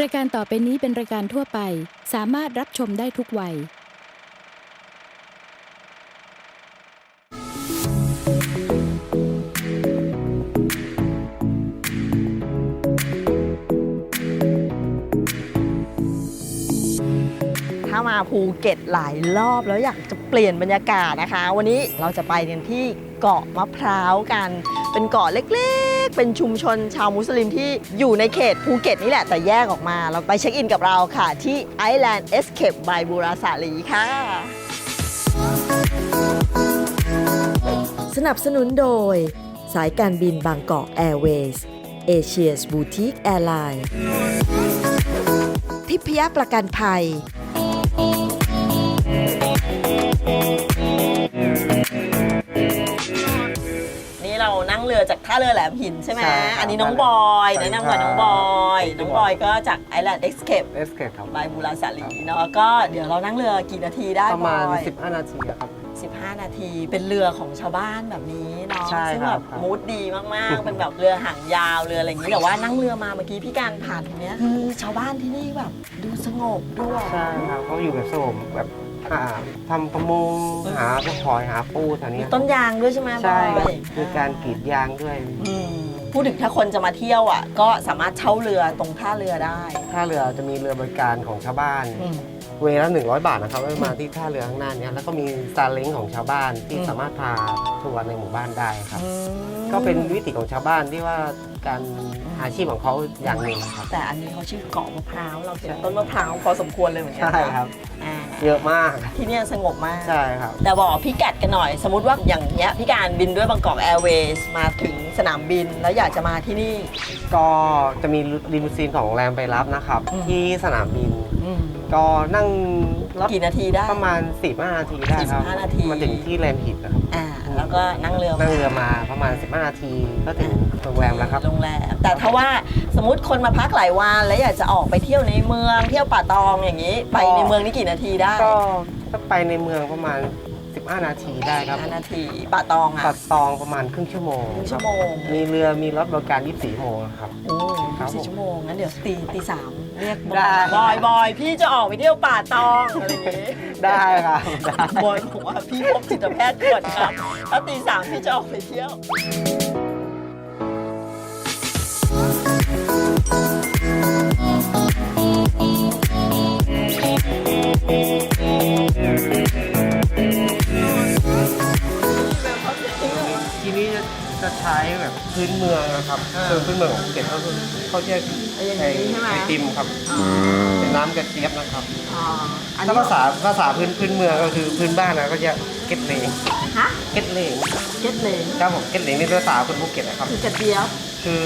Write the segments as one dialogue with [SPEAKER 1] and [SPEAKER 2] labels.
[SPEAKER 1] รายการต่อไปนี้เป็นรายการทั่วไป สามารถรับชมได้ทุกวัย
[SPEAKER 2] ถ้ามาภูเก็ตหลายรอบแล้วอยากจะเปลี่ยนบรรยากาศนะคะ วันนี้เราจะไปกันที่เกาะมะพร้าวกัน เป็นเกาะเล็ก ๆ เป็นชุมชนชาวมุสลิมที่อยู่ในเขตภูเก็ตนี่แหละแต่แยกออกมา เราไปเช็คอินกับเราค่ะ ที่ Island Escape by บูราสาลีค่ะ
[SPEAKER 3] สนับสนุนโดย สายการบินบางกอกแอร์เวย์สเอเชียสบูติกแอร์ไลน์ทิพยประกันภัย
[SPEAKER 2] ท่าเรือแหลมหินใช่ไหม
[SPEAKER 4] ใช่ครับ
[SPEAKER 2] อันนี้น้องบอย
[SPEAKER 4] สวัสดี
[SPEAKER 2] แนะนำกับน้องบอย
[SPEAKER 4] ครับ
[SPEAKER 2] น้องบอยก็จาก Island Escape
[SPEAKER 4] เอสเคปครับ
[SPEAKER 2] บายบูราสาลีเนาะก็เดี๋ยวเรานั่งเรือกี่นาทีได้
[SPEAKER 4] ประมาณ
[SPEAKER 2] บอย
[SPEAKER 4] 15 นาทีอะครับ
[SPEAKER 2] 15 นาทีเป็นเรือของชาวบ้านแบบนี้เนาะ
[SPEAKER 4] ใช่
[SPEAKER 2] ซึ่ง
[SPEAKER 4] ค
[SPEAKER 2] แบ
[SPEAKER 4] รับบครับ
[SPEAKER 2] มูดดีมากๆ เป็นแบบเรือหางยาวเรืออะไรอย่างนี้แต่ว่านั่งเรือมาเมื่อกี้พี่การผ่านตรงเนี้ยคือชาวบ้านที่นี่แบบ ดูสงบด้วย
[SPEAKER 4] ใช่ครับเขาอยู่แบบสงบแบบ หาทำประมงหาพวกหอยหาปูแถว
[SPEAKER 2] มี
[SPEAKER 4] เนี้ย
[SPEAKER 2] ต้นยางด้วยใช่ไหม
[SPEAKER 4] ใช่
[SPEAKER 2] บอย
[SPEAKER 4] คือการกรีดยางด้วย
[SPEAKER 2] อืมพูดถึงถ้าคนจะมาเที่ยวอะ ก็สามารถเช่าเรือตรงท่าเรือได้
[SPEAKER 4] ท่าเรือจะมีเรือบริการของชาวบ้าน
[SPEAKER 2] อืม
[SPEAKER 4] เวลา100บาทนะครับไว้มาที่ท่าเรือข้างหน้าเนี้ยแล้วก็มีซาเล้งของชาวบ้านที่
[SPEAKER 2] อืม
[SPEAKER 4] สามารถพาทัวร์ในหมู่บ้านได้ครับ
[SPEAKER 2] อืม
[SPEAKER 4] ก็เป็นวิถีของชาวบ้านที่ว่าการอาชีพของเขาอย่างหนึ่งครับ
[SPEAKER 2] แต่อันนี้เขาชื่อเกาะมะพร้าวเราเห็นต้นมะพร้าวพอสมควรเลยเหมือนกั
[SPEAKER 4] ใช่ครับ
[SPEAKER 2] อ่า
[SPEAKER 4] เยอะมาก
[SPEAKER 2] ที่เนี่ยสงบมาก
[SPEAKER 4] ใช่ครับ
[SPEAKER 2] แต่บอกพี่กัดกันหน่อย สมมติว่าอย่างเงี้ยพี่การบินด้วยบางกอกแอร์เวย์มาถึงสนามบินแล้วอยากจะมาที่นี่
[SPEAKER 4] ก็จะมีลิมูซีนของโรงแรมไปรับนะครับ
[SPEAKER 2] อืม
[SPEAKER 4] ที่สนามบิน ก็นั่งรถ
[SPEAKER 2] กี่นาทีได้
[SPEAKER 4] ประมาณ45นาทีได้ครับ
[SPEAKER 2] 45นาที
[SPEAKER 4] มาถึงที่แรมหินนะครับ
[SPEAKER 2] อ่าแล้วก็นั่งเรือ
[SPEAKER 4] นั่งเรือมาประมาณ 15 นาทีก็ถึงโรงแรมแล้วครับ
[SPEAKER 2] โรงแรม แต่ถ้าว่าสมมติคนมาพักหลายวันแล้วอยากจะออกไปเที่ยวในเมือง เที่ยวป่าตองอย่างนี้ ไปในเมืองนี่กี่นาทีได้
[SPEAKER 4] ก็ถ้าไปในเมืองประมาณ 15 นาทีได้ครับ
[SPEAKER 2] ห้านาทีป่าตองอะ
[SPEAKER 4] ตัดตองประมาณครึ่งชั่วโมง
[SPEAKER 2] ครึ่ง
[SPEAKER 4] ค
[SPEAKER 2] ชั่
[SPEAKER 4] รับ
[SPEAKER 2] วโมง
[SPEAKER 4] มีเรือมีรถบริการ 24โมงครับ
[SPEAKER 2] โอ้
[SPEAKER 4] ครับ
[SPEAKER 2] สี่
[SPEAKER 4] ผม
[SPEAKER 2] ชั่วโมงงั้นเดี๋ยวตีตีสามเรียกบ
[SPEAKER 4] ได้
[SPEAKER 2] อยบอยบอยพี่จะออกไปเที่ยวป่าตองอะไรอย่างงี้
[SPEAKER 4] ได้ครับได้
[SPEAKER 2] บอยบอกว่าพี่พบจิตแพทย์ก่อนครับถ้าตีสามพี่จะออกไปเที่ยว
[SPEAKER 4] ใช้แบบพื้นเมืองนะครับ
[SPEAKER 2] อ่า
[SPEAKER 4] คือพื้นเมืองของภูเก็ตก็คือเขาเรียก
[SPEAKER 2] อย่างนี้ใช่ไหม
[SPEAKER 4] ไอติมครับเป็นน้ำกระเจี๊ยบนะครับ
[SPEAKER 2] อ่าอัน
[SPEAKER 4] ถ้า
[SPEAKER 2] นี้
[SPEAKER 4] ภาษาภาษาพื้นพื้นเมืองก็คือพื้นบ้านนะก็จะเก็ตเลง
[SPEAKER 2] ฮะ
[SPEAKER 4] เก็ตเลง
[SPEAKER 2] เก็ตเลย
[SPEAKER 4] ครับผมเก็ตเลงนี่ภาษาคนภูเก็ตนะครับ
[SPEAKER 2] คือกระเจี๊ยบ
[SPEAKER 4] คือ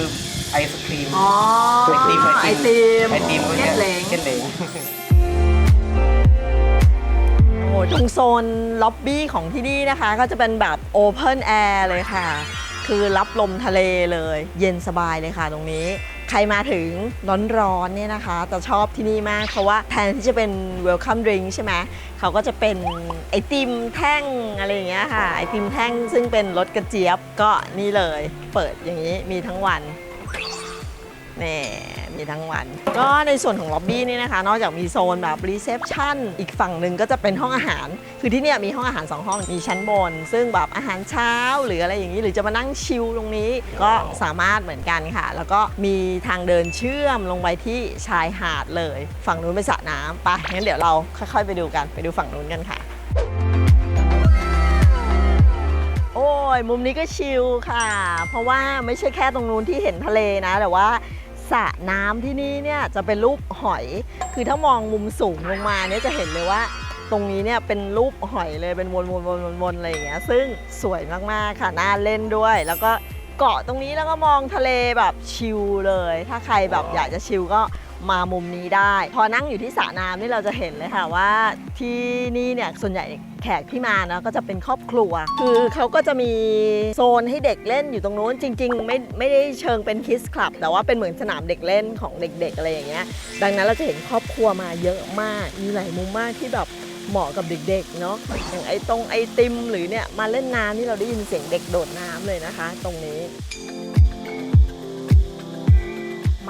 [SPEAKER 4] ไอศครีม
[SPEAKER 2] อ๋อ
[SPEAKER 4] ไอติม
[SPEAKER 2] ไอติม
[SPEAKER 4] ไอติม
[SPEAKER 2] เก็ตเลง
[SPEAKER 4] เก็ตเลง
[SPEAKER 2] โอ้โหตรงโซนล็อบบี้ของที่นี่นะคะ ก็จะเป็นแบบโอเพนแอร์เลยค่ะ คือรับลมทะเลเลย เย็นสบายเลยค่ะตรงนี้ ใครมาถึงร้อนๆเนี่ยนะคะจะชอบที่นี่มาก เพราะว่าแทนที่จะเป็นเวลคัมดริงใช่ไหมเขาก็จะเป็นไอติมแท่งอะไรอย่างเงี้ยค่ะ ไอติมแท่งซึ่งเป็นรสกระเจี๊ยบก็นี่เลย เปิดอย่างนี้มีทั้งวันนี่ มีทั้งวัน ก็ในส่วนของล็อบบี้นี่นะคะ นอกจากมีโซนแบบรีเซพชันอีกฝั่งหนึ่งก็จะเป็นห้องอาหาร คือที่เนี่ยมีห้องอาหาร 2 ห้องมีชั้นบน ซึ่งแบบอาหารเช้าหรืออะไรอย่างนี้ หรือจะมานั่งชิลตรงนี้ก็สามารถเหมือนกันค่ะ แล้วก็มีทางเดินเชื่อมลงไปที่ชายหาดเลย ฝั่งนู้นเป็นสระน้ำไปงั้นเดี๋ยวเราค่อยๆ ไปดูกันไปดูฝั่งนู้นกันค่ะโอ้ยมุมนี้ก็ชิลค่ะ เพราะว่าไม่ใช่แค่ตรงนู้นที่เห็นทะเลนะ แต่ว่า สระน้ำที่นี่เนี่ยจะเป็นรูปหอย คือถ้ามองมุมสูงลงมาเนี่ยจะเห็นเลยว่า ตรงนี้เนี่ยเป็นรูปหอยเลยเป็นวนๆๆๆอะไรอย่างเงี้ยซึ่งสวยมากๆค่ะน่าเล่นด้วย แล้วก็เกาะตรงนี้แล้วก็มองทะเลแบบชิลเลย ถ้าใครแบบอยากจะชิลก็ มามุมนี้ได้ พอนั่งอยู่ที่สระน้ำนี่เราจะเห็นเลยค่ะว่าที่นี่เนี่ยส่วนใหญ่แขกที่มาเนาะก็จะเป็นครอบครัว คือเขาก็จะมีโซนให้เด็กเล่นอยู่ตรงนู้นจริง ๆ ไม่ไม่ได้เชิงเป็นคิสคลับ แต่ว่าเป็นเหมือนสนามเด็กเล่นของเด็ก ๆ อะไรอย่างเงี้ยดังนั้นเราจะเห็นครอบครัวมาเยอะมาก มีหลายมุมมากที่แบบเหมาะกับเด็กๆเนาะอย่างไอ้ตรงไอติมหรือเนี่ยมาเล่นน้ำนี่เราได้ยินเสียงเด็กโดดน้ำเลยนะคะ ตรงนี้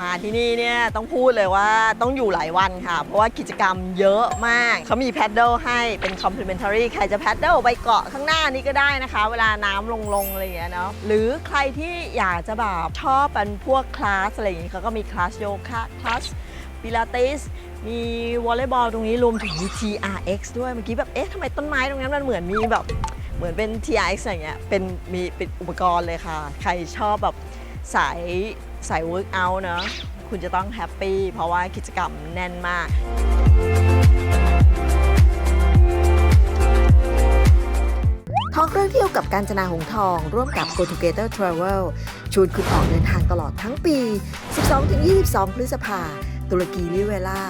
[SPEAKER 2] มาที่นี่เนี่ยต้องพูดเลยว่าต้องอยู่หลายวันค่ะ เพราะว่ากิจกรรมเยอะมาก เขามีแพดเดิลให้เป็น complimentary ใครจะแพดเดิลไปเกาะข้างหน้านี้ก็ได้นะคะ เวลาน้ำลงลงๆอะไรอย่างเงี้ยเนาะหรือใครที่อยากจะแบบชอบเป็นพวกคลาสอะไรอย่างงี้เขาก็มีคลาสโยคะคลาสปิลาติสมีวอลเลย์บอลตรงนี้รวมถึงมี TRX ด้วยเมื่อกี้แบบเอ๊ะทำไมต้นไม้ตรงนั้นมันเหมือนมีแบบเหมือนเป็น TRX อะไรเงี้ยเป็นมีเป็นอุปกรณ์เลยค่ะ ใครชอบแบบสาย สาย work out เนอะคุณจะต้องแฮปปี้เพราะว่ากิจกรรมแน่นมาก
[SPEAKER 3] ท้องเรื่องเที่ยวกับการจนาหงทอง ร่วมกับ Go Together Travel ชวนคุณออกเดินทางตลอดทั้งปี 12-22 พฤษภาตุรกีลิเวล่า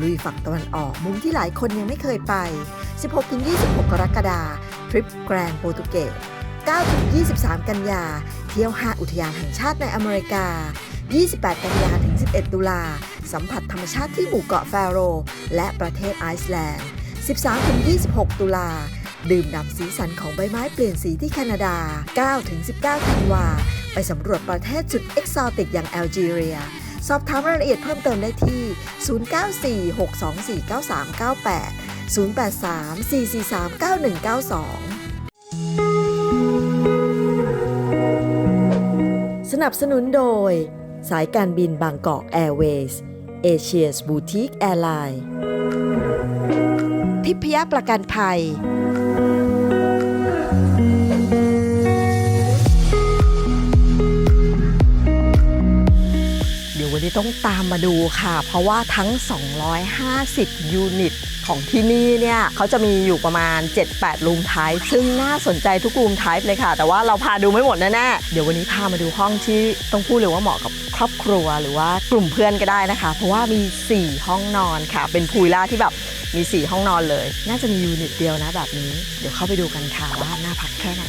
[SPEAKER 3] ลุยฝั่งตะวันออกมุมที่หลายคนยังไม่เคยไป 16-26 กรกฎาคมทริปแกรนโปรตุเกส 9-23 กันยา เที่ยว5อุทยานแห่งชาติในอเมริกา 28 กันยาถึง 11 ตุลา สัมผัสธรรมชาติที่หมู่เกาะแฟโร และประเทศไอซ์แลนด์ 13-26 ตุลา ดื่มด่ำสีสันของใบไม้เปลี่ยนสีที่แคนาดา 9-19 ธันวา ไปสำรวจประเทศสุดเอกซอติกอย่างแอลจีเรีย สอบถามรายละเอียดเพิ่มเติมได้ที่ 0946249398 0834439192 สนับสนุนโดย สายการบินบางกอกแอร์เวย์สเอเชียสบูติกแอร์ไลน์ทิพยประกันภัย
[SPEAKER 2] นี้ต้องตามมาดูค่ะ เพราะว่าทั้ง 250 ยูนิตของที่นี่เนี่ยเขาจะมีอยู่ประมาณ 7-8รูมไทป์ซึ่งน่าสนใจทุกรูมไทป์เลยค่ะ แต่ว่าเราพาดูไม่หมดแน่ๆเดี๋ยววันนี้พามาดูห้องที่ต้องพูดเลยว่าเหมาะกับครอบครัวหรือว่ากลุ่มเพื่อนก็ได้นะคะ เพราะว่ามี 4 ห้องนอนค่ะ เป็นพูลล่าที่แบบมี 4 ห้องนอนเลย น่าจะมียูนิตเดียวนะแบบนี้ เดี๋ยวเข้าไปดูกันค่ะว่าน่าพักแค่ไหน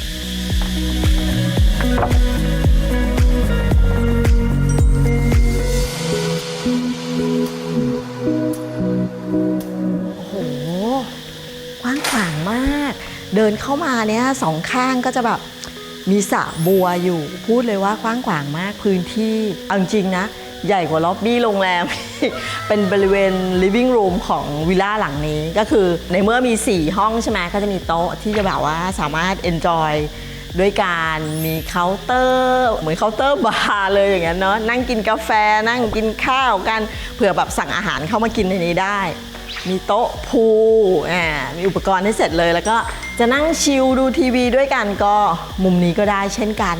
[SPEAKER 2] ว้างขวางมาก เดินเข้ามาเนี่ยสองข้างก็จะแบบมีสระบัวอยู่ พูดเลยว่ากว้างขวางมากพื้นที่เอาจริงนะ ใหญ่กว่าล็อบบี้โรงแรม เป็นบริเวณ living room ของวิลล่าหลังนี้ ก็คือในเมื่อมี 4 ห้องใช่ไหมก็จะมีโต๊ะที่จะแบบว่าสามารถ enjoy ด้วยการมีเคาน์เตอร์เหมือนเคาน์เตอร์บาร์เลยอย่างเงี้ยเนาะนั่งกินกาแฟนั่งกินข้าวกันเผื่อแบบสั่งอาหารเข้ามากินในนี้ได้ มีโต๊ะพูอ่ามีอุปกรณ์ให้เสร็จเลย แล้วก็จะนั่งชิลดูทีวีด้วยกันก็มุมนี้ก็ได้เช่นกัน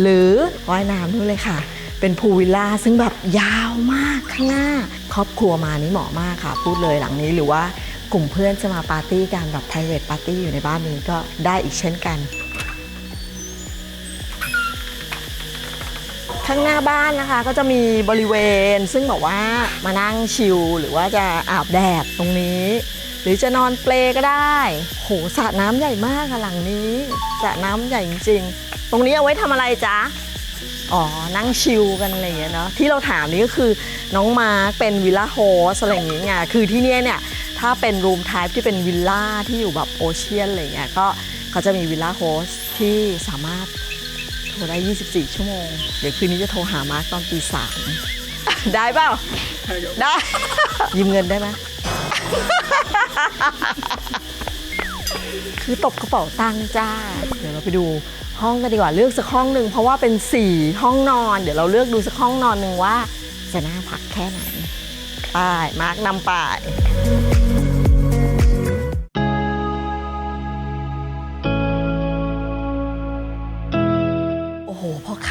[SPEAKER 2] หรือว่ายน้ำนู่นเลยค่ะ เป็นพูลวิลล่าซึ่งแบบยาวมากข้างหน้า ครอบครัวมานี่เหมาะมากค่ะ พูดเลยหลังนี้หรือว่ากลุ่มเพื่อนจะมาปาร์ตี้กันแบบ private party อยู่ในบ้านนี้ก็ได้อีกเช่นกัน ข้างหน้าบ้านนะคะ ก็จะมีบริเวณ ซึ่งบอกว่ามานั่งชิลหรือว่าจะอาบแดดตรงนี้ หรือจะนอนเปลก็ได้ โหสระน้ำใหญ่มากค่ะหลังนี้สระน้ำใหญ่จริงๆ ตรงนี้เอาไว้ทำอะไรจ๊ะอ๋อ นั่งชิลกันอะไรอย่างเงี้ยเนาะที่เราถามนี่ก็คือน้องมาร์คเป็นวิลล่าโฮสอะไรอย่างเงี้ยคือที่เนี่ยเนี่ยถ้าเป็นรูมไทป์ที่เป็นวิลล่าที่อยู่แบบโอเชียนอะไรเงี้ยก็เขาจะมีวิลล่าโฮสที่สามารถ โทรได้ 24 ชั่วโมง เดี๋ยวคืนนี้จะโทรหามาร์คตอนตีสามได้เปล่า ได้ ยืมเงินได้ไหม คือตบกระเป๋าตังค์จ้า เดี๋ยวเราไปดูห้องกันดีกว่าเลือกสักห้องหนึ่งเพราะว่าเป็น 4 ห้องนอน เดี๋ยวเราเลือกดูสักห้องนอนหนึ่งว่า จะน่าพักแค่ไหน ไป้ายมาร์กนำป้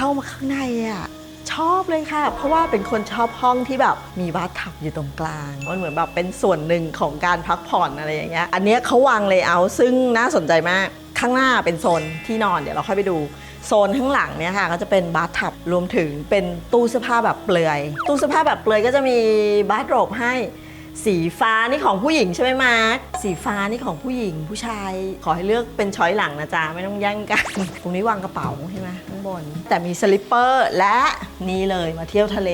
[SPEAKER 2] ามาข้างในอะชอบเลยค่ะ เพราะว่าเป็นคนชอบห้องที่แบบมีบาร์ทับอยู่ตรงกลาง มันเหมือนแบบเป็นส่วนหนึ่งของการพักผ่อนอะไรอย่างเงี้ย อันเนี้ยเขาวางเลเยอร์ซึ่งน่าสนใจมาก ข้างหน้าเป็นโซนที่นอนเดี๋ยวเราค่อยไปดู โซนข้างหลังเนี่ยค่ะก็จะเป็นบาร์ทับรวมถึงเป็นตู้เสื้อผ้าแบบเปลือย ตู้เสื้อผ้าแบบเปลือยก็จะมีบาร์โรบให้ สีฟ้านี่ของผู้หญิงใช่ไหมมาร์คสีฟ้านี่ของผู้หญิงผู้ชาย ขอให้เลือกเป็นช้อยหลังนะจ๊ะไม่ต้องแย่งกัน ตรงนี้วางกระเป๋าใช่ไหมข้างบน แต่มีสลิปเปอร์และนี่เลยมาเที่ยวทะเล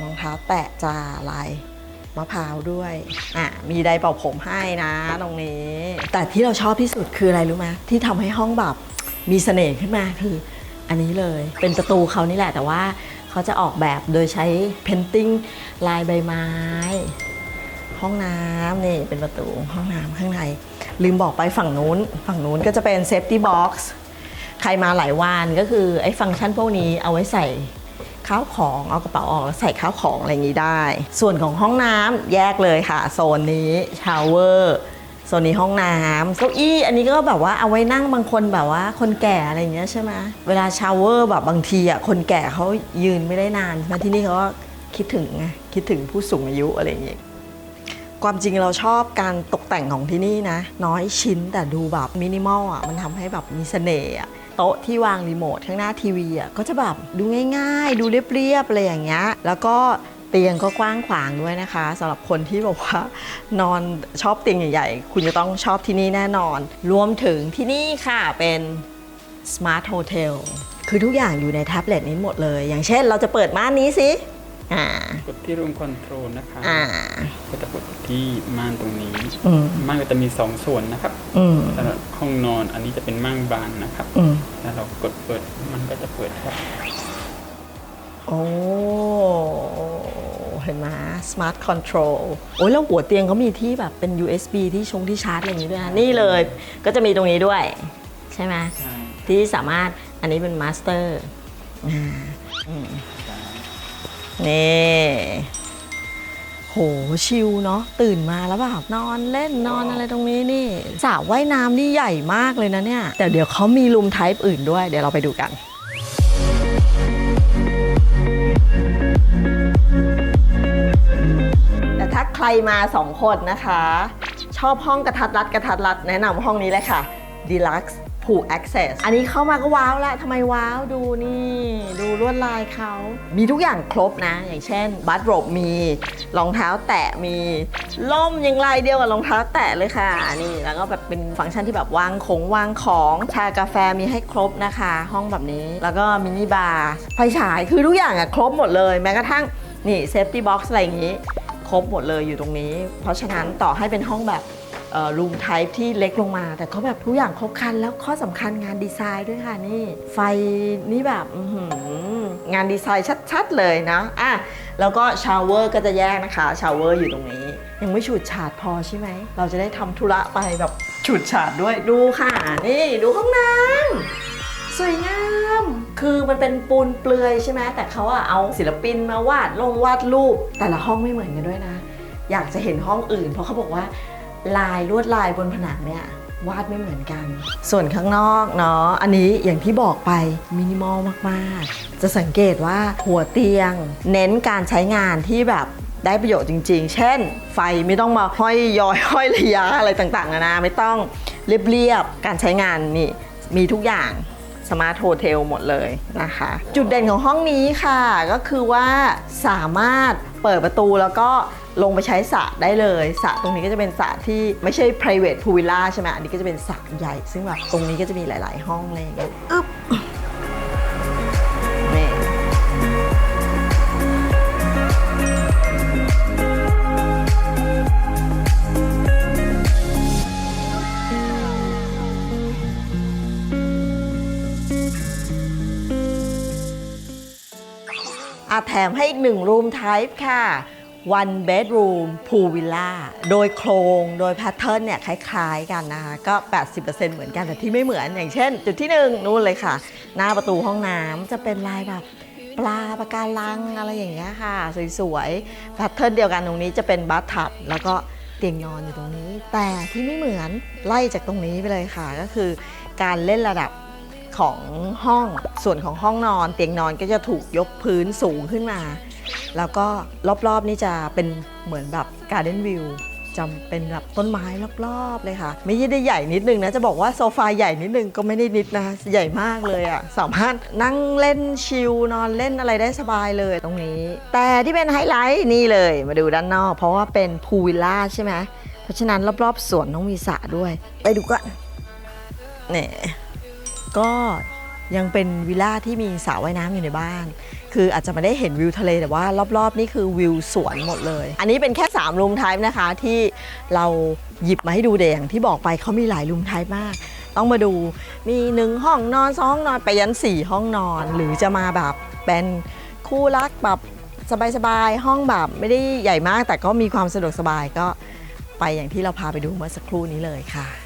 [SPEAKER 2] รองเท้าแตะจ้าลายมะพร้าวด้วย อะ มีไดร์เป่าผมให้นะตรงนี้ แต่ที่เราชอบที่สุดคืออะไรรู้ไหมที่ทำให้ห้องแบบมีเสน่ห์ขึ้นมาคืออันนี้เลย เป็นประตูเขานี่แหละแต่ว่าเขเขาจะออกแบบโดยใช้เพนติ้งลายใบไม้ ห้องน้ำนี่เป็นประตูห้องน้ำข้างใน ลืมบอกไปฝั่งนู้น ฝั่งนู้นก็จะเป็นเซฟตี้บ็อกซ์ใครมาหลายวันก็คือไอ้ฟังก์ชันพวกนี้เอาไว้ใส่ข้าวของเอากระเป๋าออกแล้วใส่ข้าวของอะไรอย่างนี้ได้ ส่วนของห้องน้ำแยกเลยค่ะ โซนนี้ชาวเวอร์โซนนี้ห้องน้ำเก้าอี้อันนี้ก็แบบว่าเอาไว้นั่งบางคนแบบว่าคนแก่อะไรอย่างเงี้ยใช่ไหมเวลาชาวเวอร์แบบบางทีอะคนแก่เขายืนไม่ได้นานใช่ไหมที่นี่เขาก็คิดถึงไงคิดถึงผู้สูงอายุอะไรอย่างเงี้ย ความจริงเราชอบการตกแต่งของที่นี่นะ น้อยชิ้นแต่ดูแบบมินิมอลอะมันทำให้แบบมีเสน่ห์อะโต๊ะที่วางรีโมทข้างหน้าทีวีอะก็จะแบบดูง่าย ๆ ดูเรียบๆอะไรอย่างเงี้ยแล้วก็เตียงก็กว้างขวางด้วยนะคะสำหรับคนที่บอกว่านอนชอบเตียงใหญ่ๆ คุณจะต้องชอบที่นี่แน่นอน รวมถึงที่นี่ค่ะเป็น Smart Hotel คือทุกอย่างอยู่ในแท็บเล็ตนี้หมดเลย อย่างเช่นเราจะเปิดม่านนี้สิ อ่า
[SPEAKER 5] กดที่รูมคอนโทรลนะคะ
[SPEAKER 2] อ่า
[SPEAKER 5] ก็จะกดที่ม่านตรงนี้
[SPEAKER 2] อืม
[SPEAKER 5] ม่านก็จะมีสองส่วนนะครับ
[SPEAKER 2] อืม
[SPEAKER 5] สำหรับห้องนอนอันนี้จะเป็นม่านบานนะครับ
[SPEAKER 2] อืม
[SPEAKER 5] ถ้าเรากดเปิดมันก็จะเปิดครับ
[SPEAKER 2] โอ้เห็นไหม Smart Control โอ้ยแล้วหัวเตียงเขามีที่แบบเป็น USB ที่ชงที่ชาร์จอะไรอย่างนี้ด้วยนะนี่เลยก็จะมีตรงนี้ด้วย ใช่ไหม
[SPEAKER 5] ใช่
[SPEAKER 2] ที่สามารถอันนี้เป็นมาสเตอร์อ่าอืม
[SPEAKER 5] ใช่
[SPEAKER 2] นี่โหชิลเนาะตื่นมาแล้วแบบนอนเล่นนอนอะไรตรงนี้นี่สระว่ายน้ำนี่ใหญ่มากเลยนะเนี่ย แต่เดี๋ยวเขามีรูมไทป์อื่นด้วย เดี๋ยวเราไปดูกันแต่ถ้าใครมาสองคนนะคะ ชอบห้องกระทัดรัดกระทัดรัดแนะนำห้องนี้เลยค่ะดีลักซ์ Deluxe Pool Access อันนี้เข้ามาก็ว้าวแล้วทำไมว้าวดูนี่ ดูลวดลายเขา มีทุกอย่างครบนะ อย่างเช่นบัตรบมีรองเท้าแตะมีล่มยังลายเดียวกับรองเท้าแตะเลยค่ะนี่แล้วก็แบบเป็นฟังก์ชันที่แบบวางของวางของชากาแฟมีให้ครบนะคะ ห้องแบบนี้แล้วก็มินิบาร์ไฟฉายคือทุกอย่างอะครบหมดเลยแม้กระทั่งนี่เซฟตี้บ็อกซ์อะไรอย่างนี้ ครบหมดเลยอยู่ตรงนี้ เพราะฉะนั้นต่อให้เป็นห้องแบบ รูมไทป์ที่เล็กลงมา แต่เขาแบบทุกอย่างครบครัน แล้วข้อสำคัญงานดีไซน์ด้วยค่ะนี่ ไฟนี่แบบอื้อหืองานดีไซน์ชัดๆเลยนะอะแล้วก็ชาวเวอร์ก็จะแยกนะคะชาวเวอร์อยู่ตรงนี้ ยังไม่ฉูดฉาดพอใช่ไหม เราจะได้ทำธุระไปแบบฉูดฉาดด้วยดูค่ะ นี่ดูห้องน้ำ สวยงาม คือมันเป็นปูนเปลือยใช่ไหม แต่เขาอะเอาศิลปินมาวาดลงวาดรูป แต่ละห้องไม่เหมือนกันด้วยนะ อยากจะเห็นห้องอื่น เพราะเขาบอกว่า ลายลวดลายบนผนังเนี่ยวาดไม่เหมือนกัน ส่วนข้างนอกเนาะ อันนี้อย่างที่บอกไปมินิมอลมากๆ จะสังเกตว่าหัวเตียง เน้นการใช้งานที่แบบได้ประโยชน์จริง ๆ เช่น ไฟไม่ต้องมาห้อยย้อยห้อยระยะอะไรต่างๆนานาไม่ต้องเรียบๆ การใช้งานนี่มีทุกอย่างสมาร์ทโฮเทลหมดเลยนะคะ จุดเด่นของห้องนี้ค่ะ ก็คือว่าสามารถเปิดประตูแล้วก็ ลงไปใช้สระได้เลยสระตรงนี้ก็จะเป็นสระที่ไม่ใช่ private pool villa ใช่ไหมอันนี้ก็จะเป็นสระใหญ่ ซึ่งแบบตรงนี้ก็จะมีหลาย ๆ ห้องอะไรอย่างเงี้ยอึ๊บนี่อาแถมให้อีกหนึ่งรูม type ค่ะ one bedroom pool villa โดยโครงโดยแพทเทิร์นเนี่ยคล้ายๆกันนะคะ ก็ 80%เหมือนกันแต่ที่ไม่เหมือนอย่างเช่น จุดที่หนึ่งนู่นเลยค่ะ หน้าประตูห้องน้ำจะเป็นลายแบบปลาปะการังอะไรอย่างเงี้ยค่ะ สวยๆแพทเทิร์นเดียวกันตรงนี้จะเป็นบัตทับแล้วก็เตียงนอนอยู่ตรงนี้ แต่ที่ไม่เหมือนไล่จากตรงนี้ไปเลยค่ะ ก็คือการเล่นระดับของห้องส่วนของห้องนอน เตียงนอนก็จะถูกยกพื้นสูงขึ้นมา แล้วก็รอบๆนี่จะเป็นเหมือนแบบการ์เด้นวิวจะเป็นแบบต้นไม้รอบๆเลยค่ะ ไม่ได้ใหญ่นิดนึงนะ จะบอกว่าโซฟาใหญ่นิดนึงก็ไม่ได้นิดนะ ใหญ่มากเลยอะ่ะ สามารถนั่งเล่นชิลนอนเล่นอะไรได้สบายเลยตรงนี้ แต่ที่เป็นไฮไลท์นี่เลยมาดูด้านนอก เพราะว่าเป็นพูลวิลล่าใช่ไหมเพราะฉะนั้นรอบๆสวนต้องมีสระด้วย ไปดูกันเนี่ยก็ ยังเป็นวิลล่าที่มีสระว่ายน้ำอยู่ในบ้าน คืออาจจะไม่ได้เห็นวิวทะเลแต่ว่ารอบๆ นี่คือวิวสวนหมดเลย อันนี้เป็นแค่3รูมไทป์นะคะที่เราหยิบมาให้ดูเดอย่างที่บอกไปเขามีหลายรูมไทป์มาก ต้องมาดูมี1ห้องนอนสองห้องนอนไปยัน4ห้องนอน หรือจะมาแบบเป็นคู่รักแบบสบายๆห้องแบบไม่ได้ใหญ่มาก แต่ก็มีความสะดวกสบายก็ไปอย่างที่เราพาไปดูเมื่อสักครู่นี้เลยค่ะ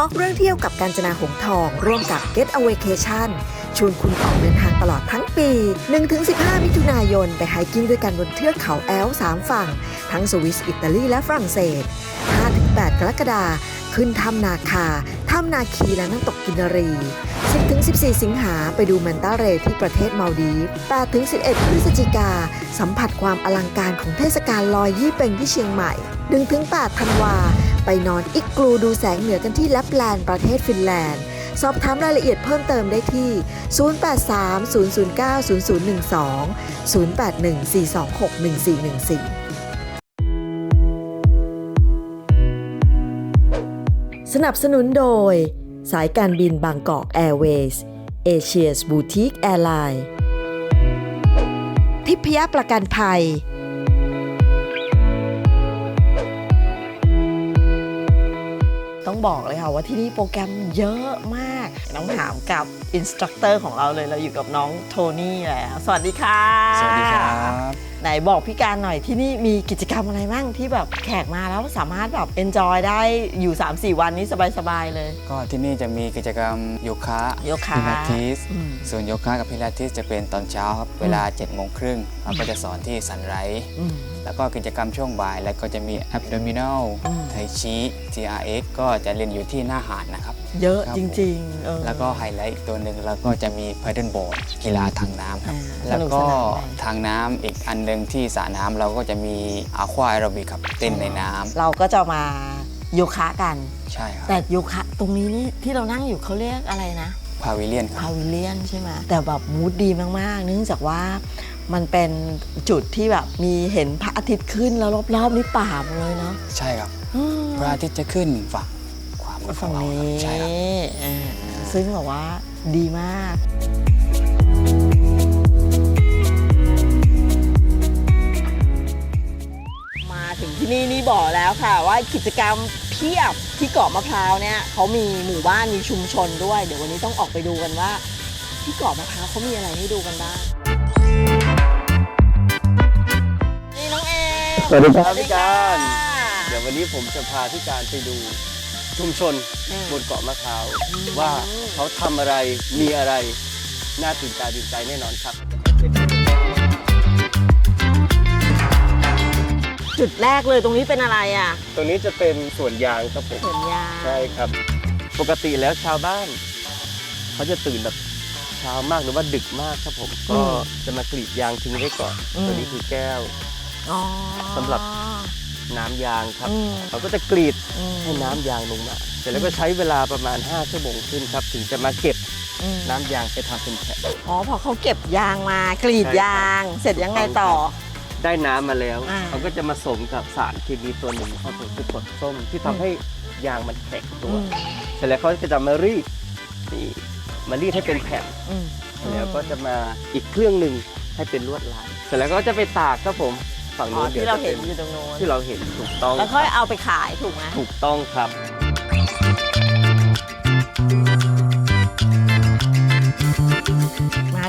[SPEAKER 3] ทอกเรื่องเที่ยวกับการจนาหงทอง ร่วมกับ Get a Vacation ชวนคุณออกเดินทางตลอดทั้งปี 1-15 มิถุนายน ไปไฮกิ้งด้วยกันบนเทือกเขาแอลป์3ฝั่ง ทั้งสวิส อิตาลี และฝรั่งเศส 5-8 กรกฎาคม ขึ้นถ้ำนาคา ถ้ำนาคีและน้ำตกกินรี 10-14 สิงหาไปดูแมนตาเรที่ประเทศมาลดีฟ8-11 พฤศจิกา สัมผัสความอลังการของเทศกาลลอยยี่เป่งที่เชียงใหม่ 1-8 ธันวา ไปนอนอิกกลูดูแสงเหนือกันที่แลปแลนด์ประเทศฟินแลนด์ สอบถามรายละเอียดเพิ่มเติมได้ที่ 0830090012 0814261412สนับสนุนโดย สายการบินบางกอกแอร์เวย์เอเชียสบูติกแอร์ไลน์ทิพยประกันภัย
[SPEAKER 2] บอกเลยค่ะว่าที่นี่โปรแกรมเยอะมาก น้องถามกับอินสตรัคเตอร์ของเราเลยเราอยู่กับน้องโทนี่แล้วสวัสดีค่ะ
[SPEAKER 6] สวัสดีครับ
[SPEAKER 2] ไหนบอกพี่การหน่อยที่นี่มีกิจกรรมอะไรบ้างที่แบบแขกมาแล้วสามารถแบบเอนจอยได้อยู่ 3-4 วันนี้สบายๆเลย
[SPEAKER 6] ก็ที่นี่จะมีกิจกรรมโยคะ
[SPEAKER 2] โยคะ
[SPEAKER 6] พิลาทิส
[SPEAKER 2] อืม
[SPEAKER 6] ส่วนโยคะกับพิลาทิสจะเป็นตอนเช้าครับเวลา7จ็ดโมงครึ่งเราก็จะสอนที่สันไร
[SPEAKER 2] อืม
[SPEAKER 6] แล้วก็กิจกรรมช่วงบ่าย แล้วก็จะมี abdominal
[SPEAKER 2] อืม
[SPEAKER 6] ไทชี TRX ก็จะเรียนอยู่ที่หน้าหาดนะครับ
[SPEAKER 2] เยอะ
[SPEAKER 6] ครับ
[SPEAKER 2] จริงๆเออ
[SPEAKER 6] แล้วก็ไฮไลท์อีกตัวหนึ่งแล้วก็จะมี paddle board กีฬาทางน้ำครับ
[SPEAKER 2] อ่า
[SPEAKER 6] แล้วก็
[SPEAKER 2] สนุกสนานไป
[SPEAKER 6] ทางน้ำอีกอันหนึ่งที่สระน้ำเราก็จะมี aqua aerobic ครับเต้นในน้ำ
[SPEAKER 2] เราก็จะมาโยคะกัน
[SPEAKER 6] ใช่ครับ
[SPEAKER 2] แต่โยคะตรงนี้นี่ที่เรานั่งอยู่เขาเรียกอะไรนะ
[SPEAKER 6] พาวิเลียนครับ
[SPEAKER 2] พาวิเลียนใช่ไหมแต่แบบมูดดีมาก ๆ เนื่องจากว่ามันเป็นจุดที่แบบมีเห็นพระอาทิตย์ขึ้นแล้วรอบๆนี่ป่าหมดเลยเนาะ
[SPEAKER 6] ใช่ครับ
[SPEAKER 2] อืม
[SPEAKER 6] พระอาทิตย์จะขึ้นฝั่งขวามือขอ
[SPEAKER 2] ฝั่
[SPEAKER 6] ง
[SPEAKER 2] ง
[SPEAKER 6] เราค
[SPEAKER 2] นี้
[SPEAKER 6] รับใช่ครับ
[SPEAKER 2] อ่าซึ่งแบบว่าดีมาก ที่นี่นี่บอกแล้วค่ะ ว่ากิจกรรมเพียบที่เกาะมะพร้าวเนี่ยเขามีหมู่บ้านมีชุมชนด้วย เดี๋ยววันนี้ต้องออกไปดูกันว่า ที่เกาะมะพร้าวเขามีอะไรให้ดูกันบ้างนี่น้องเอม
[SPEAKER 7] สวัสดีครับพี่การ
[SPEAKER 2] ค่ะ
[SPEAKER 7] เดี๋ยววันนี้ผมจะพาพี่การไปดูชุมชน
[SPEAKER 2] อืม
[SPEAKER 7] บนเกาะมะพร้าวว่าเขาทำอะไรมีอะไรน่าตื่นตาตื่นใจแน่นอนครับ
[SPEAKER 2] จุดแรกเลยตรงนี้เป็นอะไรอะ
[SPEAKER 7] ตรงนี้จะเป็นสวนยางครับผม
[SPEAKER 2] สวนยาง
[SPEAKER 7] ใช่ครับ ปกติแล้วชาวบ้าน เขาจะตื่นแบบเช้ามากหรือว่าดึกมากครับผม ก็จะมากรีดยางทิ้งไว้ก่อนตัวนี้คือแก้ว
[SPEAKER 2] อ๋อ
[SPEAKER 7] สำหรับ น้ำยางครับ
[SPEAKER 2] อืม
[SPEAKER 7] เขาก็จะกรีด
[SPEAKER 2] อืม
[SPEAKER 7] ให้น้ำยางลงมาเสร็จแล้วก็ใช้เวลาประมาณ 5 ชั่วโมงขึ้นครับ ถึงจะมาเก็บ
[SPEAKER 2] อืม
[SPEAKER 7] น้ำยางไปทำเป็นแผ่น
[SPEAKER 2] อ๋อพอเขาเก็บยางมากรีด
[SPEAKER 7] ใช่ครับ
[SPEAKER 2] ยาง เสร็จยังไงต่อ
[SPEAKER 7] ได้น้ำมาแล้ว
[SPEAKER 2] อ่า
[SPEAKER 7] เขาก็จะมาสมกับสารเคมีตัวหนึ่งครับผมคือกรดส้มที่ทำให้ยางมันแข็งตัว
[SPEAKER 2] อืม
[SPEAKER 7] เสร็จแล้วเขาก็จะมารีดนี่มารีดให้เป็นแผ่น
[SPEAKER 2] อืม
[SPEAKER 7] เสร็จแล้วก็จะมาอีกเครื่องหนึ่งให้เป็นลวดลาย เสร็จแล้วก็จะไปตากครับผมฝั่ง
[SPEAKER 2] อ๋อ
[SPEAKER 7] นู้นดี๋ยว
[SPEAKER 2] ที่เรา
[SPEAKER 7] จะ
[SPEAKER 2] เห็น
[SPEAKER 7] ป็
[SPEAKER 2] อยู่ตรงโน้น
[SPEAKER 7] ที่เราเห็นถูกต้อง
[SPEAKER 2] แล้วค่อยเอาไปขายถูกไหม
[SPEAKER 7] ถูกต้องครับ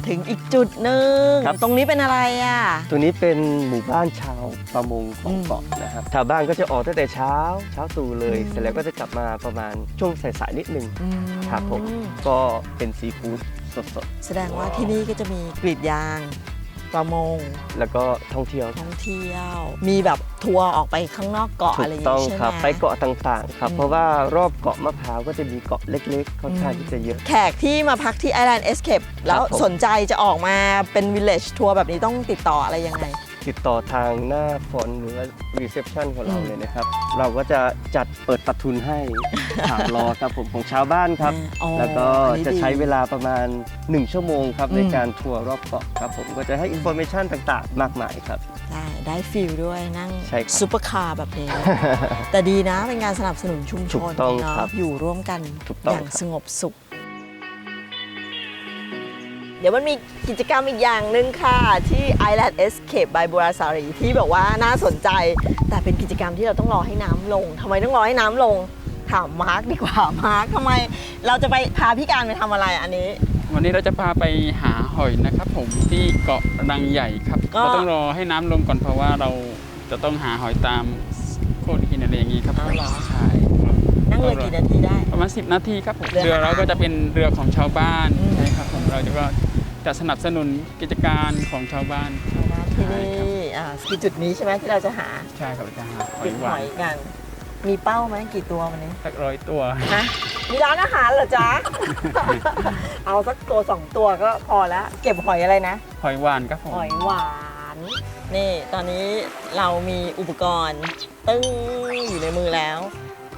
[SPEAKER 2] ถึงอีกจุดหนึ่ง
[SPEAKER 7] ครับ
[SPEAKER 2] ตรงนี้เป็นอะไรอะ
[SPEAKER 7] ตัวนี้เป็นหมู่บ้านชาวประมงของ
[SPEAKER 2] อืม
[SPEAKER 7] เกาะนะครับชาวบ้านก็จะออกตั้งแต่เช้าเช้าตรู่เลย
[SPEAKER 2] อืม
[SPEAKER 7] เสร็จแล้วก็จะกลับมาประมาณช่วงสายๆนิดนึง
[SPEAKER 2] อืม
[SPEAKER 7] ครับผม ก็เป็นซีฟู้ดสด
[SPEAKER 2] แสดงว่าที่นี่ก็จะมีกรีดยาง ประมง
[SPEAKER 7] ๆแล้วก็ท่องเที่ยว
[SPEAKER 2] ท่องเที่ยว มีแบบทัวร์ออกไปข้างนอกเกาะ
[SPEAKER 7] ถู
[SPEAKER 2] อะไรอกย่าง
[SPEAKER 7] ต้อง
[SPEAKER 2] นี้ใช่ไหม
[SPEAKER 7] ครับไปเกาะต่างๆ ครับ
[SPEAKER 2] อืม
[SPEAKER 7] เพราะว่ารอบเกาะมะพร้าวก็จะมีเกาะเล็กๆค่อนข้าง
[SPEAKER 2] อืม
[SPEAKER 7] ที่จะเยอะ
[SPEAKER 2] แขกที่มาพักที่ Island Escape แล้ว
[SPEAKER 7] ผม
[SPEAKER 2] สนใจจะออกมาเป็น village ทัวร์แบบนี้ต้องติดต่ออะไรยังไง
[SPEAKER 7] ติดต่อทางหน้าฟอนต์หรือว่ารีเซพชันของเรา
[SPEAKER 2] อืม
[SPEAKER 7] เลยนะครับ เราก็จะจัดเปิดประทุนให้ถามรอครับผมของชาวบ้านครับ
[SPEAKER 2] อ๋อ
[SPEAKER 7] แล้วก็
[SPEAKER 2] อันนี้
[SPEAKER 7] จะ
[SPEAKER 2] ดี
[SPEAKER 7] ใช้เวลาประมาณ 1 ชั่วโมงครับ
[SPEAKER 2] อืม
[SPEAKER 7] ในการทัวร์รอบเกาะครับผมก็จะให้อินโฟเมชันต่างๆ มากมายครับ
[SPEAKER 2] ได้ได้ฟิลด้วยนั่ง
[SPEAKER 7] ใช่ครับ
[SPEAKER 2] ซูเปอร์คาร์แบบนี้ แต่ดีนะเป็นการสนับสนุนชุมช
[SPEAKER 7] ถู
[SPEAKER 2] น
[SPEAKER 7] กต้อง
[SPEAKER 2] เนาะ
[SPEAKER 7] ครับ
[SPEAKER 2] อยู่ร่วมกัน
[SPEAKER 7] ถูกต้อง
[SPEAKER 2] อย่าง
[SPEAKER 7] ครับ
[SPEAKER 2] สงบสุข เดี๋ยวมันมีกิจกรรมอีกอย่างหนึ่งค่ะ ที่ Island Escape by บุราสารีที่แบบว่าน่าสนใจ แต่เป็นกิจกรรมที่เราต้องรอให้น้ำลงทำไมต้องรอให้น้ำลง ถามมาร์คดีกว่ามาร์คทำไม เราจะไปพาพี่การไปทำอะไรอันนี้
[SPEAKER 5] วันนี้เราจะพาไปหาหอยนะครับผมที่เกาะรังใหญ่ครับ
[SPEAKER 2] ก็
[SPEAKER 5] เราต้องรอให้น้ำลงก่อนเพราะว่าเราจะต้องหาหอยตามโขดหินอะไรอย่างนี้ครับ
[SPEAKER 2] อ๋อเหรอ
[SPEAKER 5] ใช่ครับ
[SPEAKER 2] นั่งเรือกี่นาทีได้
[SPEAKER 5] ประมาณ10 นาทีครับผม
[SPEAKER 2] เรือ
[SPEAKER 5] เรือเราก็จะเป็นเรือของชาวบ้าน
[SPEAKER 2] อืม
[SPEAKER 5] ใช่ครับผมเราจะก็ จะสนับสนุนกิจการของชาวบ้าน
[SPEAKER 2] ชาวบ้านที่นี่อ่าคือจุดนี้ใช่ไหมที่เราจะหา
[SPEAKER 5] ใช่ครับจะหาหอ
[SPEAKER 2] เก็
[SPEAKER 5] ย
[SPEAKER 2] บ
[SPEAKER 5] ห
[SPEAKER 2] ห
[SPEAKER 5] วา
[SPEAKER 2] อนยกัน มีเป้าไหมกี่ตัววันนี้
[SPEAKER 5] สักร้อยตัว
[SPEAKER 2] ฮะมีร้านอาหารเหรอจ๊ะ เอาสักตัวสองตัวก็พอแล้ว เก็บหอยอะไรนะ
[SPEAKER 5] หอยหวานครับผม
[SPEAKER 2] หอยหวาน นี่ตอนนี้เรามีอุปกรณ์ตึ้งอยู่ในมือแล้ว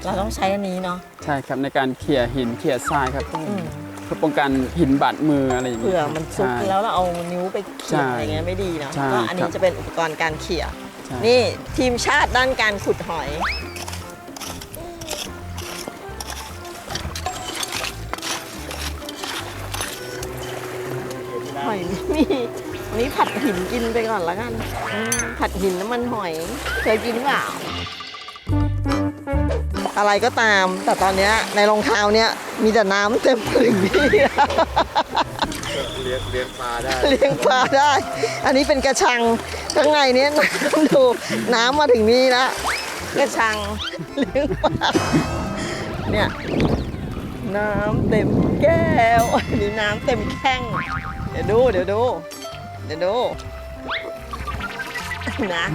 [SPEAKER 2] เราต้องใช้อันนี้เนาะ
[SPEAKER 5] ใช่ครับในการเขี่ยหินเขี่ยทรายครับ
[SPEAKER 2] อืม
[SPEAKER 5] เพื่อป้องกันหินบาดมืออะไรอย่างนี้
[SPEAKER 2] เผื่อมันซุก
[SPEAKER 5] ใช่
[SPEAKER 2] แล้วเราเอานิ้วไปเขี่ย
[SPEAKER 5] ใช่
[SPEAKER 2] อะไรเงี้ยไม่ดีเนาะ
[SPEAKER 5] ใช่
[SPEAKER 2] ก็อัน
[SPEAKER 5] ครั
[SPEAKER 2] นี้
[SPEAKER 5] บ
[SPEAKER 2] จะเป็นอุปกรณ์การเขี่ย
[SPEAKER 5] ใช่
[SPEAKER 2] นี่ทีมชาติด้านการขุดหอยหอยไม่มีอันนี้ผัดหินกินไปก่อนแล้วกันอืมผัดหินน้ำมันหอยเคยกินเปล่า อะไรก็ตาม แต่ตอนเนี้ยในรองเท้าเนี้ยมีแต่น้ำเต็มถึงที่
[SPEAKER 4] เลี้ยงเลี้ยงปลาได้
[SPEAKER 2] เลี้ยงปลาได้ อันนี้เป็นกระชัง ข้างในเนี้ยน้ำดูน้ำมาถึงนี่ละกระชังเลี้ยงปลา เนี่ยน้ำเต็มแก้วอันนี้น้ำเต็มแข้ง เดี๋ยวดู เดี๋ยวดู เดี๋ยวดู นะ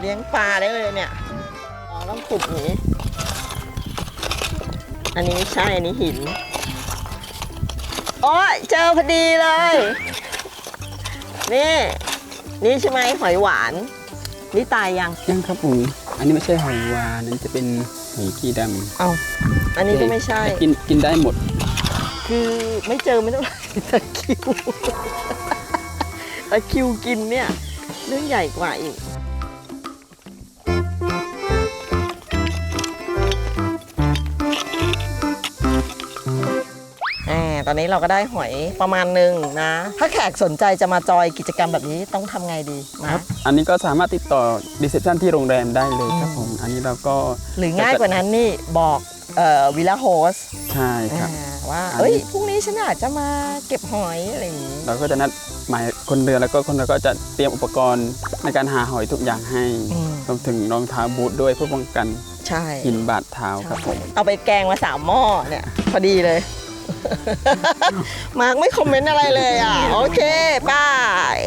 [SPEAKER 2] เลี้ยงปลาได้เลยเนี่ยอ๋อ ต้องขุดอย่างนี้ อันนี้ไม่ใช่ อันนี้หิน โอ้ยเจอพอดีเลย นี่ นี่ใช่ไหมหอยหวาน นี่ตายยัง
[SPEAKER 5] ยังครับผม อันนี้ไม่ใช่หอยหวานนั่นจะเป็นหอยกีดำ
[SPEAKER 2] เอาอันนี้ก็ไม่ใช่
[SPEAKER 5] แต่กินกินได้หมด
[SPEAKER 2] คือไม่เจอไม่ต้องไรตะคริวตะคริวกินเนี่ย เรื่องใหญ่กว่าอีก ตอนนี้เราก็ได้หอยประมาณหนึ่งนะ ถ้าแขกสนใจจะมาจอยกิจกรรมแบบนี้ต้องทำไงดีมา
[SPEAKER 5] อันนี้ก็สามารถติดต่อรีเซพชันที่โรงแรมได้เลยครับ
[SPEAKER 2] อืม
[SPEAKER 5] ผม อันนี้เราก็
[SPEAKER 2] หรือง่ายกว่านั้นนี่บอกวิลล่าโฮส
[SPEAKER 5] ใช่ครับ
[SPEAKER 2] ว่า
[SPEAKER 5] อันนี้
[SPEAKER 2] เอ้ยพรุ่งนี้ฉันอยากจะมาเก็บหอยอะไรอย่างนี้
[SPEAKER 5] เราก็จะนัดหมายคนเรือแล้วก็คนเรือก็จะเตรียมอุปกรณ์ในการหาหอยทุกอย่างให้
[SPEAKER 2] อืม
[SPEAKER 5] รวมถึงรองเท้าบูทด้วยเพื่อป้องกัน
[SPEAKER 2] ใช่
[SPEAKER 5] หินบาดเท้าครับผม
[SPEAKER 2] เอาไปแกงมาสามหม้อเนี่ยพอดีเลย มาร์กไม่คอมเมนต์อะไรเลยอะ โอเคบาย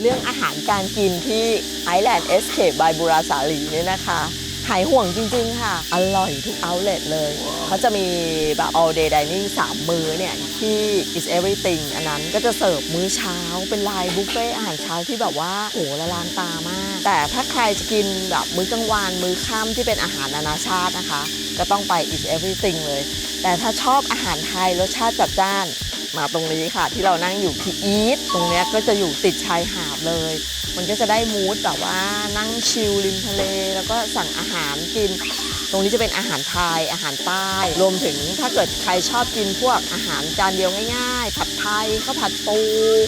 [SPEAKER 2] เรื่องอาหารการกินที่ Island Escape by บุราสาลีเนี่ยนะคะ หายห่วงจริง ๆ ค่ะ อร่อยทุก outlet เลย เขาจะมีแบบ all day dining 3 มื้อเนี่ย ที่ is everything อันนั้นก็จะเสิร์ฟมื้อเช้าเป็นลายบุฟเฟ่อาหารเช้าที่แบบว่าโอ้ละลานตามาก แต่ถ้าใครจะกินแบบมื้อกลางวันมื้อค่ำที่เป็นอาหารนานาชาตินะคะ ก็ต้องไป is everything เลย แต่ถ้าชอบอาหารไทยรสชาติจัดจ้านมาตรงนี้ค่ะที่เรานั่งอยู่ที่อีทตรงเนี้ยก็จะอยู่ติดชายหาดเลย มันก็จะได้มูดแบบว่านั่งชิลริมทะเล แล้วก็สั่งอาหารกิน ตรงนี้จะเป็นอาหารไทยอาหารใต้ รวมถึงถ้าเกิดใครชอบกินพวกอาหารจานเดียวง่ายๆ ผัดไทยข้าวผัดปู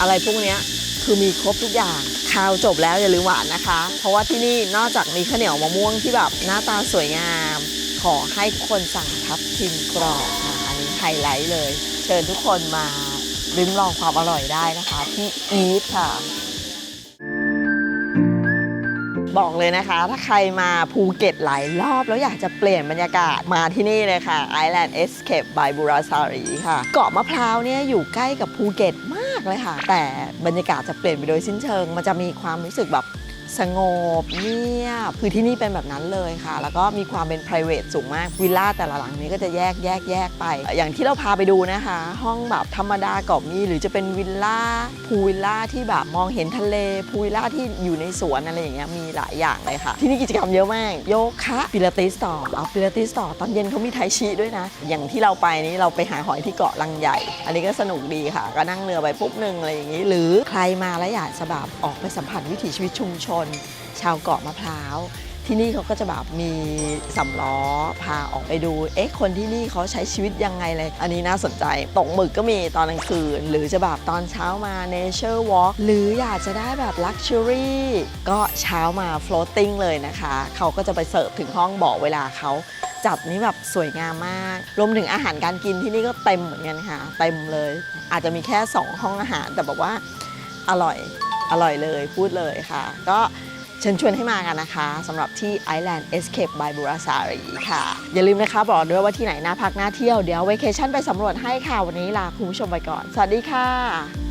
[SPEAKER 2] อะไรพวกเนี้ยคือมีครบทุกอย่างข้าวจบแล้วอย่าลืมหวานนะคะ เพราะว่าที่นี่นอกจากมีข้าวเหนียวมะม่วงที่แบบหน้าตาสวยงาม ขอให้คนสั่งทับทิมกรอบค่ะอันนี้ไฮไลท์เลย เชิญทุกคนมาริมลองความอร่อยได้นะคะ ที่อีทค่ะ บอกเลยนะคะ ถ้าใครมาภูเก็ตหลายรอบ แล้วอยากจะเปลี่ยนบรรยากาศมาที่นี่เลยค่ะ Island Escape by บุราสารีค่ะ เกาะมะพร้าวเนี่ยอยู่ใกล้กับภูเก็ตมากเลยค่ะ แต่บรรยากาศจะเปลี่ยนไปโดยสิ้นเชิง มันจะมีความรู้สึกแบบ สงบเงียบ คือที่นี่เป็นแบบนั้นเลยค่ะ แล้วก็มีความเป็น p r i v a t สูงมาก วิลล่าแต่ละหลังนี้ก็จะแยกแยกแยกไป อย่างที่เราพาไปดูนะคะ ห้องแบบธรรมดาก็มี หรือจะเป็นวิลล่าพูลวิลล่าที่แบบมองเห็นทะเลพูลวิลล่าที่อยู่ในสวนอะไรอย่างเงี้ยมีหลายอย่างเลยค่ะ ที่นี่กิจกรรมเยอะมาก โยคะปิลาติสต่อเอาปิลาติสต่อตอนเย็นเขามีไทชีด้วยนะ อย่างที่เราไปนี้เราไปหาหอยที่เกาะลังใหญ่ อันนี้ก็สนุกดีค่ะ ก็นั่งเรือไปปุ๊บหนึ่งอะไรอย่างนี้ หรือใครมาแล้วอยากจะแบบออกไปสัมผัสวิถีชีวิตชุมชนชาวเกาะมะพร้าว ที่นี่เขาก็จะแบบมีสำล้อพาออกไปดู เอ๊ะ คนที่นี่เขาใช้ชีวิตยังไงเลย อันนี้น่าสนใจ ตกหมึกก็มีตอนกลางคืน หรือจะแบบตอนเช้ามา nature walk หรืออยากจะได้แบบ luxury ก็เช้ามา floating เลยนะคะ เขาก็จะไปเสิร์ฟถึงห้องบอกเวลาเขาจัดนี้แบบสวยงามมาก รวมถึงอาหารการกินที่นี่ก็เต็มเหมือนกันค่ะ เต็มเลย อาจจะมีแค่ 2 ห้องอาหารแต่บอกว่าอร่อย อร่อยเลยพูดเลยค่ะ ก็เชิญชวนให้มากันนะคะสำหรับที่ Island Escape by b u r a s a r i ค่ะ อย่าลืมนะคะบอกด้วยว่าที่ไหนน่าพักน่าเที่ยวเดี๋ยวเวเคชั่นไปสำรวจให้ค่ะ วันนี้ลาคุณผู้ชมไปก่อน สวัสดีค่ะ